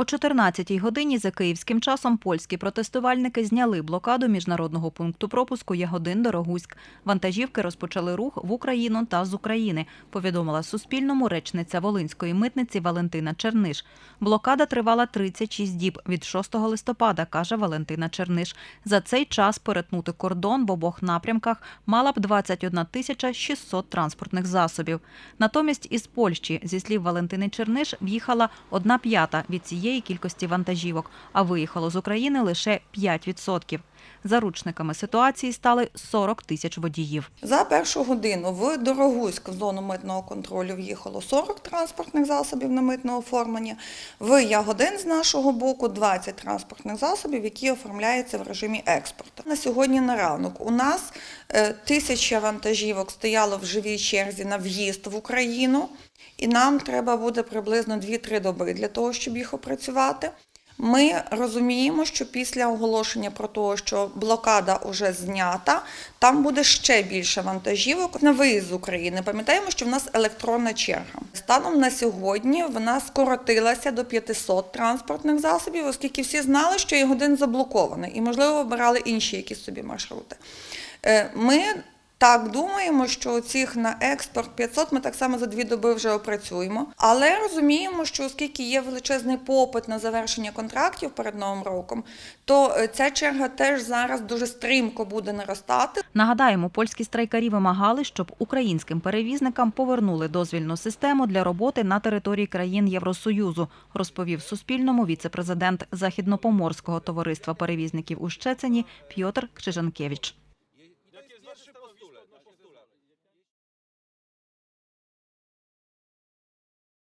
О 14-й годині за київським часом польські протестувальники зняли блокаду міжнародного пункту пропуску Ягодин Дорогуськ. Вантажівки розпочали рух в Україну та з України, повідомила Суспільному речниця Волинської митниці Валентина Черниш. Блокада тривала 36 діб від 6 листопада, каже Валентина Черниш. За цей час перетнути кордон в обох напрямках мала б 21 тисяча 600 транспортних засобів. Натомість із Польщі, зі слів Валентини Черниш, в'їхала одна п'ята від цієї кількості вантажівок, а виїхало з України лише 5%. Заручниками ситуації стали 40 тисяч водіїв. За першу годину в Дорогуськ в зону митного контролю в'їхало 40 транспортних засобів на митне оформлення. В Ягодин з нашого боку 20 транспортних засобів, які оформляються в режимі експорту. На сьогодні на ранок у нас е, тисяча вантажівок стояло в живій черзі на в'їзд в Україну, і нам треба буде приблизно 2-3 доби для того, щоб їх опрацювати. Ми розуміємо, що після оголошення про те, що блокада вже знята, там буде ще більше вантажівок на виїзд з України. Пам'ятаємо, що в нас електронна черга. Станом на сьогодні вона скоротилася до 500 транспортних засобів, оскільки всі знали, що Ягодин заблокований і, можливо, обирали інші якісь собі маршрути. Е, Ми так, думаємо, що цих на експорт 500 ми так само за дві доби вже опрацюємо. Але розуміємо, що оскільки є величезний попит на завершення контрактів перед новим роком, то е, ця черга теж зараз дуже стрімко буде наростати. Нагадаємо, польські страйкарі вимагали, щоб українським перевізникам повернули дозвільну систему для роботи на території країн Євросоюзу, розповів Суспільному віце-президент Західнопоморського товариства перевізників у Щецені Пьотр Кчижанкевич.